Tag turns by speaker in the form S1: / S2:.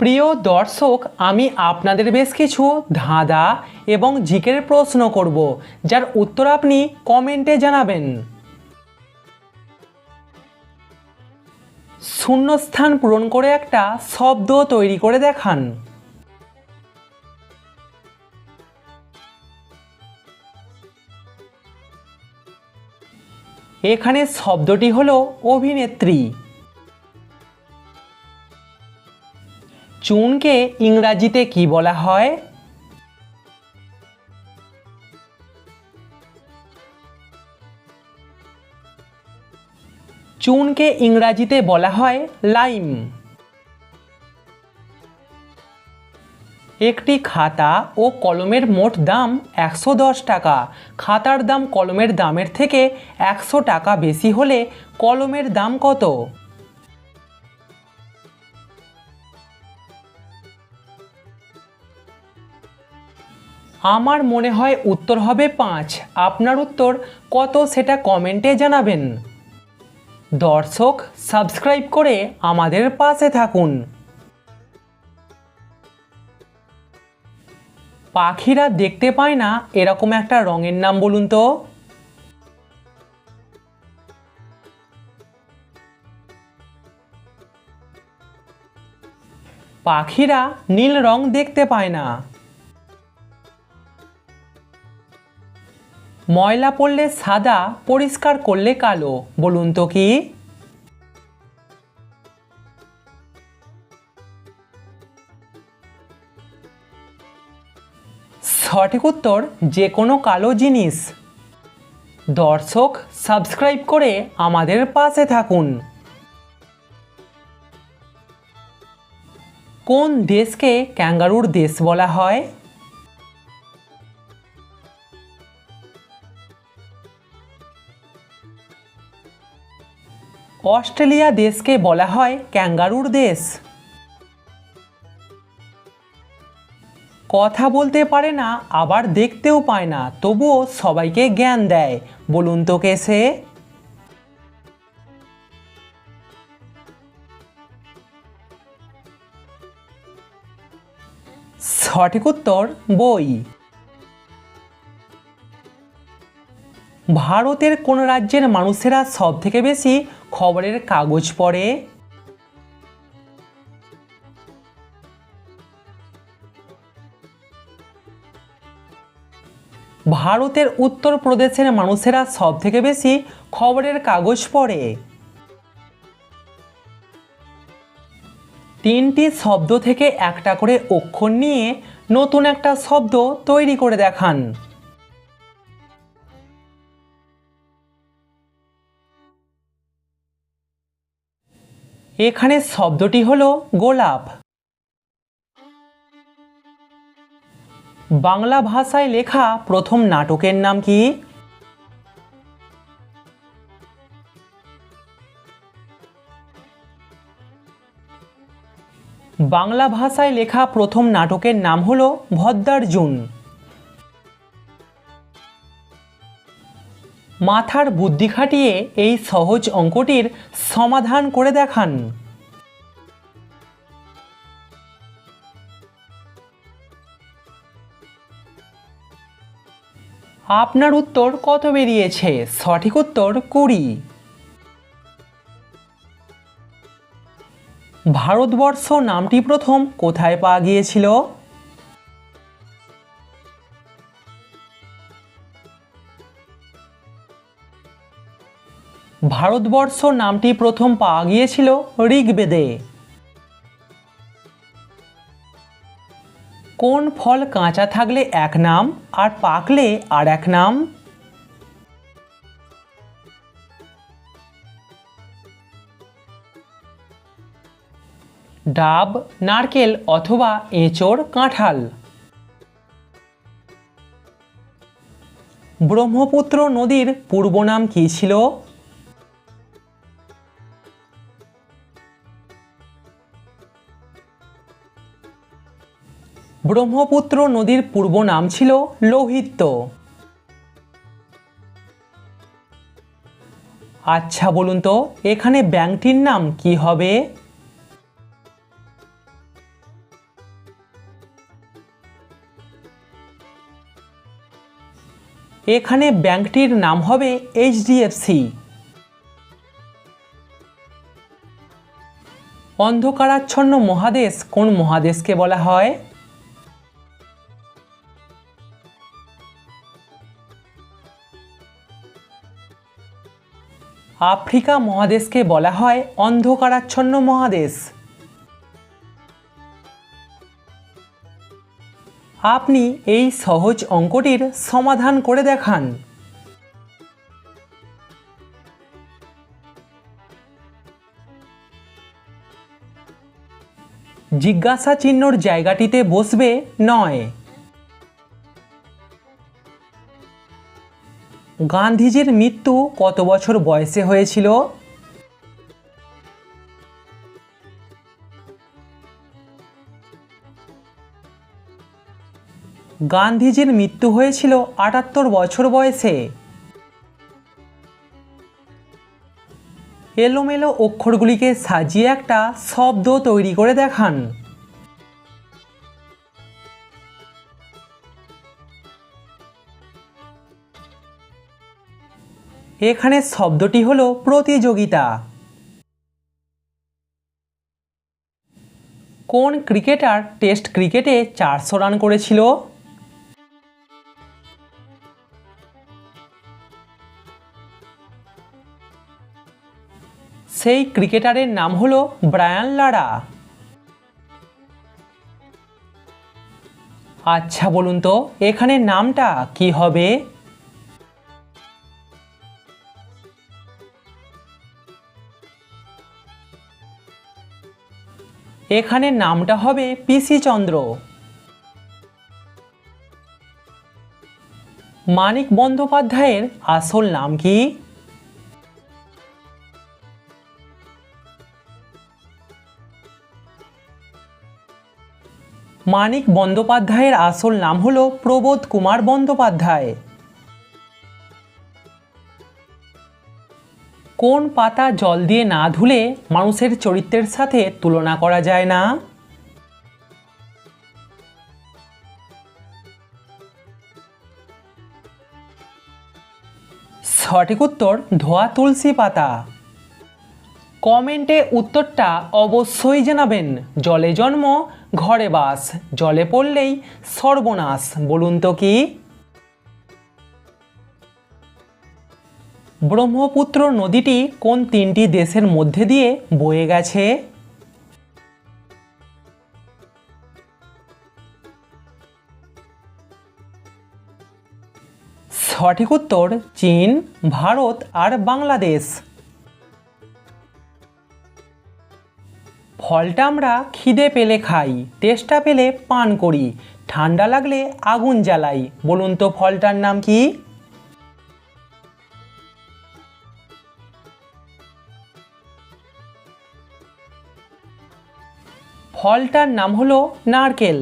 S1: প্রিয় দর্শক, আমি আপনাদের বেশ কিছু ধাঁধা এবং ঝিকের প্রশ্ন করব, যার উত্তর আপনি কমেন্টে জানাবেন। শূন্যস্থান পূরণ করে একটা শব্দ তৈরি করে দেখান। এখানে শব্দটি হলো অভিনেত্রী। চুনকে ইংরাজিতে কি বলা হয়? চুনকে ইংরাজিতে বলা হয় লাইম। একটি খাতা ও কলমের মোট দাম একশো দশ টাকা। খাতার দাম কলমের দামের থেকে একশো টাকা বেশি হলে কলমের দাম কত? আমার মনে হয় উত্তর হবে পাঁচ। আপনার উত্তর কত সেটা কমেন্টে জানাবেন। দর্শক সাবস্ক্রাইব করে আমাদের পাশে থাকুন। পাখিরা দেখতে পায় না, এরকম একটা রঙের নাম বলুন তো। পাখিরা নীল রং দেখতে পায় না। ময়লা পড়লে সাদা, পরিষ্কার করলে কালো। বলুন তো কি? সঠিক উত্তর, যে কোনো কালো জিনিস। দর্শক, সাবস্ক্রাইব করে আমাদের পাশে থাকুন। কোন দেশকে ক্যাঙ্গারুর দেশ বলা হয়? অস্ট্রেলিয়া দেশকে বলা হয় ক্যাঙ্গারুর দেশ। কথা বলতে পারে না, আবার দেখতেও পায় না, তবুও সবাইকে জ্ঞান দেয়। বলুন তো কে সে? সঠিক উত্তর, বই। ভারতের কোন রাজ্যের মানুষেরা সব থেকে বেশি খবরের কাগজ পড়ে। ভারতের উত্তরপ্রদেশের মানুষেরা সব থেকে বেশি খবরের কাগজ পড়ে। তিনটি শব্দ থেকে একটা করে অক্ষর নিয়ে নতুন একটা শব্দ তৈরি করে দেখান। এখানে শব্দটি হলো গোলাপ। বাংলা ভাষায় লেখা প্রথম নাটকের নাম কি? বাংলা ভাষায় লেখা প্রথম নাটকের নাম হলো ভদ্রার্জুন। মাথার বুদ্ধি খাটিয়ে এই সহজ অঙ্কটির সমাধান করে দেখান। আপনার উত্তর কত বেরিয়েছে? সঠিক উত্তর কুড়ি। ভারতবর্ষ নামটি প্রথম কোথায় পাওয়া গিয়েছিল? ভারতবর্ষ নামটি প্রথম পাওয়া গিয়েছিল ঋগ্বেদে। কোন ফল কাঁচা থাকলে এক নাম আর পাকলে আর এক নাম? ডাব, নারকেল অথবা এঁচড় কাঁঠাল। ব্রহ্মপুত্র নদীর পূর্ব নাম কী ছিল? ব্রহ্মপুত্র নদীর পূর্ব নাম ছিল লোহিত্য। আচ্ছা বলুন তো, এখানে ব্যাংকটির নাম কি হবে? এখানে ব্যাংকটির নাম হবে এইচডিএফসি অন্ধকারাচ্ছন্ন মহাদেশ কোন মহাদেশকে বলা হয়? আফ্রিকা মহাদেশকে বলা হয় অন্ধকারাচ্ছন্ন মহাদেশ। আপনি এই সহজ অঙ্কটির সমাধান করে দেখান। জিজ্ঞাসা চিহ্নর জায়গাটিতে বসবে নয়। গান্ধীজির মৃত্যু কত বছর বয়সে হয়েছিল? গান্ধীজির মৃত্যু হয়েছিল আটাত্তর বছর বয়সে। এলোমেলো অক্ষরগুলিকে সাজিয়ে একটা শব্দ তৈরি করে দেখান। এখানে শব্দটি হলো প্রতিযোগিতা। কোন ক্রিকেটার টেস্ট ক্রিকেটে চারশো রান করেছিল? সেই ক্রিকেটারের নাম হলো ব্রায়ান লারা। আচ্ছা বলুন তো, এখানে নামটা কি হবে? এখানে নামটা হবে পিসি চন্দ্র। মানিক বন্দ্যোপাধ্যায়ের আসল নাম কি? মানিক বন্দ্যোপাধ্যায়ের আসল নাম হলো প্রবোধ কুমার বন্দ্যোপাধ্যায়। কোন পাতা জল দিয়ে না ধুলে মানুষের চরিত্রের সাথে তুলনা করা যায় না? সঠিক উত্তর, ধোয়া তুলসী পাতা। কমেন্টে উত্তরটা অবশ্যই জানাবেন। জলে জন্ম, ঘরে বাস। জলে পড়লেই সর্বনাশ, বলুন তো কি? ব্রহ্মপুত্র নদীটি কোন তিনটি দেশের মধ্যে দিয়ে বয়ে গেছে? সঠিক উত্তর চীন, ভারত আর বাংলাদেশ। ফলটা আমরা খিদে পেলে খাই, তেষ্টা পেলে পান করি, ঠান্ডা লাগলে আগুন জ্বালাই। বলুন তো ফলটার নাম কি? ফলটার নাম হলো নারকেল।